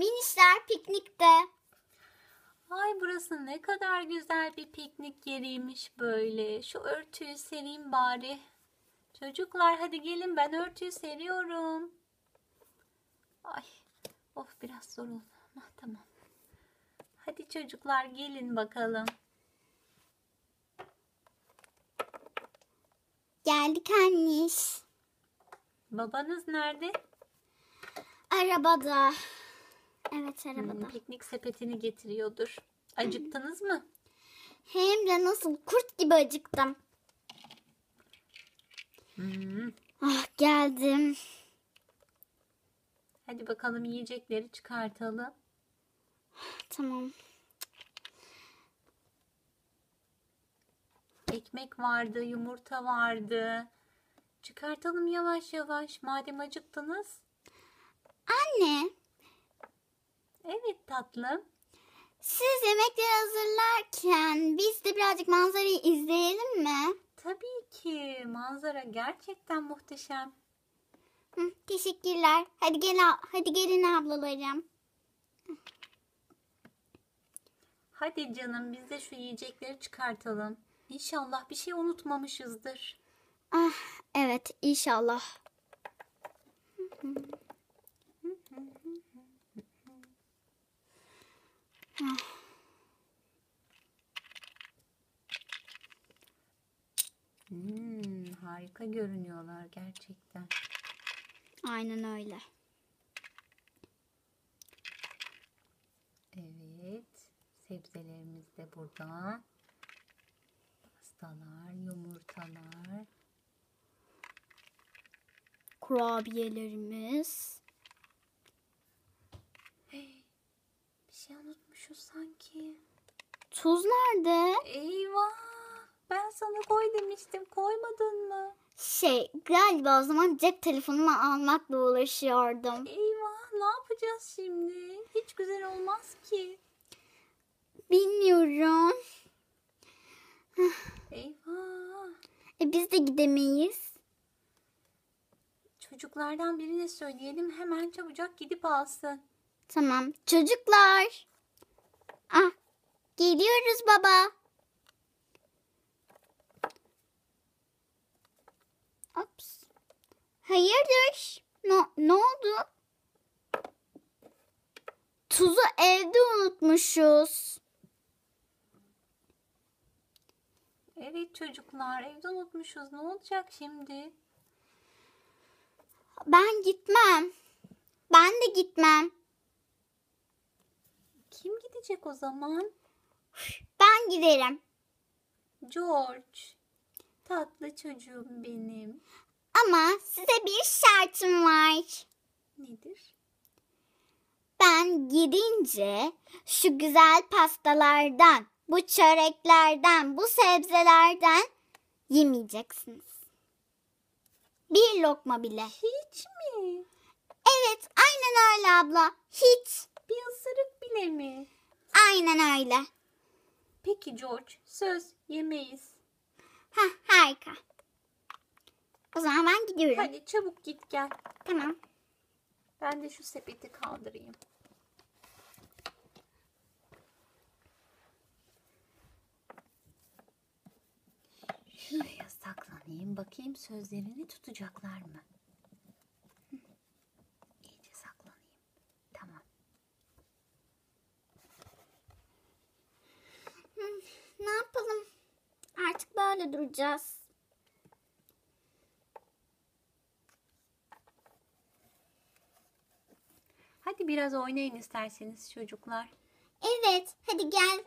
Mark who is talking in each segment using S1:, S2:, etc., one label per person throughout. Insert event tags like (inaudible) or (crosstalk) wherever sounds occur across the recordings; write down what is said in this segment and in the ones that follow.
S1: Minişler piknikte.
S2: Ay burası ne kadar güzel bir piknik yeriymiş böyle. Şu örtüyü sereyim bari. Çocuklar hadi gelin ben örtüyü seriyorum. Ay of biraz zor oldu ama tamam. Hadi çocuklar gelin bakalım.
S1: Geldik anniş.
S2: Babanız nerede?
S1: Arabada. Evet
S2: Hmm,
S1: arabada.
S2: piknik sepetini getiriyordur. Acıktınız mı?
S1: Hem de nasıl kurt gibi acıktım.
S2: Hmm.
S1: Ah geldim.
S2: Hadi bakalım yiyecekleri çıkartalım.
S1: Tamam.
S2: Ekmek vardı, yumurta vardı. Çıkartalım yavaş yavaş madem acıktınız.
S1: Anne
S2: Evet tatlım.
S1: siz yemekleri hazırlarken biz de birazcık manzarayı izleyelim mi?
S2: Tabii ki manzara gerçekten muhteşem.
S1: Hı, teşekkürler. Hadi gel hadi gelin ablalarım.
S2: Hadi canım biz de şu yiyecekleri çıkartalım. İnşallah bir şey unutmamışızdır.
S1: Ah evet inşallah.
S2: Hmm, harika görünüyorlar gerçekten.
S1: Aynen öyle.
S2: Evet. Sebzelerimiz de burada. Pastalar, yumurtalar.
S1: Kurabiyelerimiz. (gasps)
S2: Bir şey unutmuşuz sanki.
S1: Tuz nerede?
S2: Eyvah! Ben sana koy demiştim. Koymadın mı?
S1: Şey galiba o zaman cep telefonumu almakla uğraşıyordum.
S2: Eyvah! Ne yapacağız şimdi? Hiç güzel olmaz ki.
S1: Bilmiyorum.
S2: Eyvah!
S1: E biz de gidemeyiz.
S2: Çocuklardan birine söyleyelim hemen çabucak gidip alsın.
S1: Tamam. Çocuklar. Ah. Geliyoruz baba. Ops. Hayırdır? Ne, ne oldu? Tuzu evde unutmuşuz.
S2: Evet çocuklar evde unutmuşuz. Ne olacak şimdi?
S1: Ben gitmem. Ben de gitmem.
S2: Kim gidecek o zaman?
S1: Ben giderim.
S2: George. Tatlı çocuğum benim.
S1: Ama size bir şartım var.
S2: Nedir?
S1: Ben gidince şu güzel pastalardan, bu çöreklerden, bu sebzelerden yemeyeceksiniz. Bir lokma bile.
S2: Hiç mi?
S1: Evet, aynen öyle abla. Hiç.
S2: Bir ısırık bile mi?
S1: Aynen öyle.
S2: Peki George, söz yemeyiz.
S1: Hah, harika. O zaman ben gidiyorum.
S2: Hadi çabuk git gel.
S1: Tamam.
S2: Ben de şu sepeti kaldırayım. Şuraya saklanayım bakayım sözlerini tutacaklar mı? Hı. İyice saklanayım. Tamam.
S1: Ne yapalım? Artık böyle duracağız.
S2: Hadi biraz oynayın isterseniz çocuklar.
S1: Evet, hadi gel.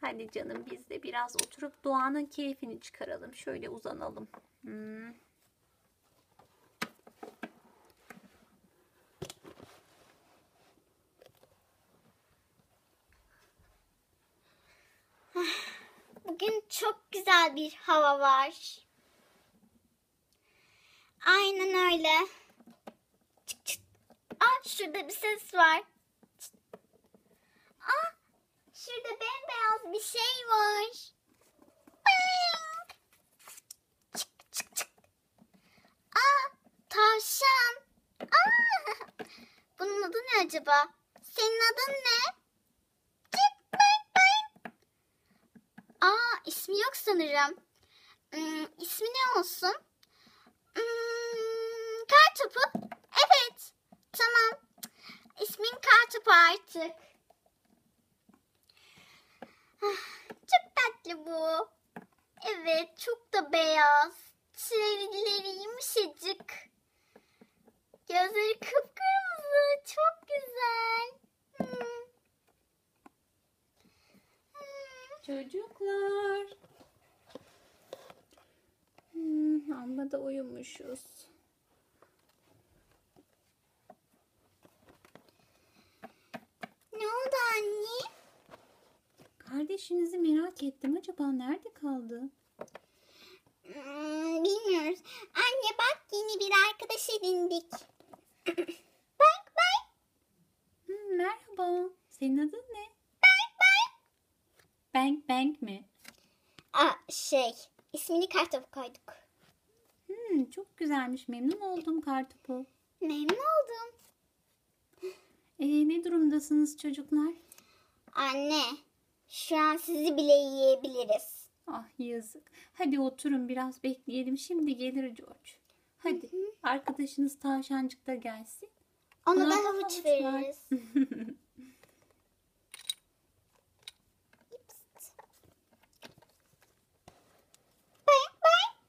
S2: Hadi canım biz de biraz oturup doğanın keyfini çıkaralım. Şöyle uzanalım. Hmm.
S1: Bugün çok güzel bir hava var. Aynen öyle. Çık çık. Aa, şurada bir ses var. Çıt. Aa, şurada bembeyaz bir şey var. Bing. Çık çık çık. Aa, tavşan. Aa, Bunun adı ne acaba? Senin adın ne? Sanırım. Hmm, ismi ne olsun? Hmm, kar topu. Evet. Tamam. İsmin kar topu artık. Ah, Çok tatlı bu. Evet çok da beyaz. Çileleri yumuşacık. Gözleri kıpkırmızı. Çok güzel. Hmm. Hmm.
S2: Çocuklar. Hmm, amma da uyumuşuz.
S1: Ne oldu anne?
S2: Kardeşinizi merak ettim. Acaba nerede kaldı?
S1: Hmm, bilmiyoruz. Anne bak yeni bir arkadaş edindik. (clears throat) bak bak.
S2: Hmm, merhaba. Senin adın ne?
S1: Bak bak.
S2: Bank Bank mi?
S1: Aa, şey ismini kartopu koyduk.
S2: Hmm, çok güzelmiş. Memnun oldum Kartopu.
S1: Memnun oldum.
S2: Ee, ne durumdasınız çocuklar?
S1: Anne şu an sizi bile yiyebiliriz.
S2: Ah yazık. Hadi oturun biraz bekleyelim. Şimdi gelir George. Hadi arkadaşınız tavşancık da gelsin.
S1: Ona
S2: Ona
S1: da havuç veririz. (laughs) Bang bang.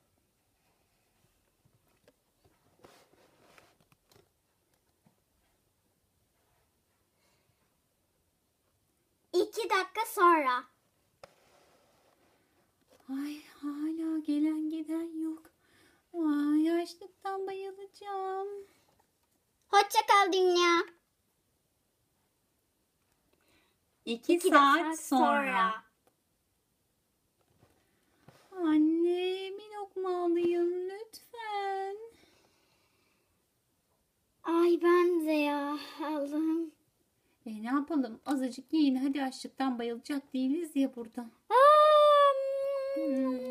S1: İki dakika sonra.
S2: Ay hala gelen giden yok. Ay bayılacağım.
S1: Hoşça kal dünya.
S2: İki,
S1: İki
S2: saat,
S1: dakika
S2: sonra. Anne bir lokma alayım lütfen.
S1: Ay ben de ya Allah'ım.
S2: E ne yapalım azıcık yiyin hadi açlıktan bayılacak değiliz ya burada.
S1: Aa,
S2: Hmm.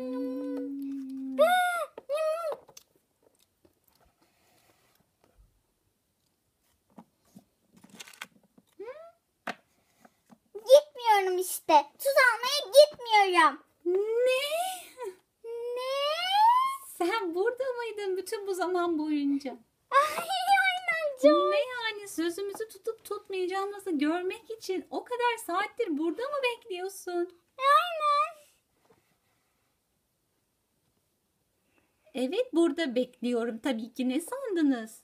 S1: Gitmiyorum işte. Tuz almaya gitmiyorum.
S2: Ne?
S1: Ne?
S2: Sen burada mıydın bütün bu zaman boyunca?
S1: Ay George.
S2: Ne yani sözümüzü tutup tutmayacağımızı görmek için o kadar saattir burada mı bekliyorsun?
S1: Aynen.
S2: Evet burada bekliyorum tabii ki ne sandınız?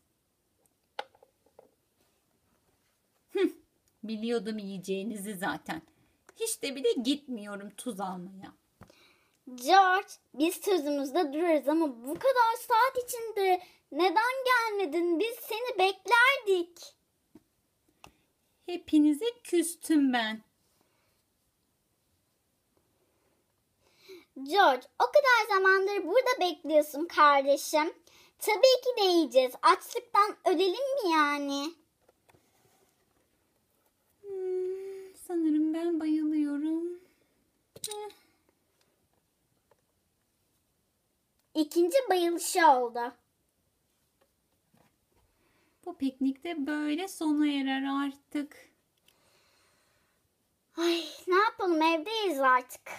S2: Biliyordum yiyeceğinizi zaten. Hiç de bile gitmiyorum tuz almaya.
S1: George biz sözümüzde durarız ama bu kadar saat içinde neden gelmedin? Biz seni beklerdik.
S2: Hepinize küstüm ben.
S1: George o kadar zamandır burada bekliyorsun kardeşim. Tabii ki de yiyeceğiz. Açlıktan ölelim mi yani?
S2: Hmm, sanırım ben bayılıyorum. Heh,
S1: İkinci bayılışı oldu.
S2: bu piknik de böyle sona erer artık.
S1: Ay ne yapalım evdeyiz artık.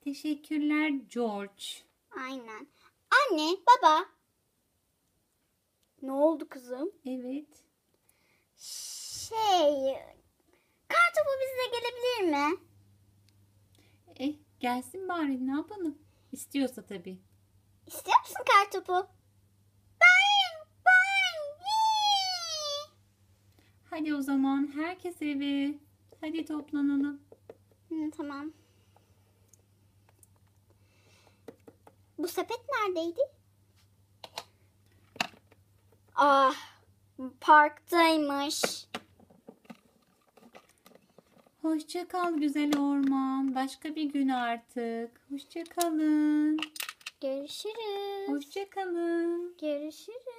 S2: Teşekkürler George.
S1: Aynen. Anne, baba. Ne oldu kızım?
S2: Evet.
S1: Şey, kartopu bizle gelebilir mi?
S2: Eh gelsin bari ne yapalım? İstiyorsa tabii.
S1: İstiyor musun kartopu? Ben, ben. yee!
S2: Hadi o zaman herkes eve. Hadi toplanalım.
S1: Hı, tamam. Bu sepet neredeydi? Ah, parktaymış.
S2: Hoşça kal güzel orman. Başka bir gün artık. Hoşça kalın.
S1: Görüşürüz.
S2: Hoşça kalın.
S1: Görüşürüz.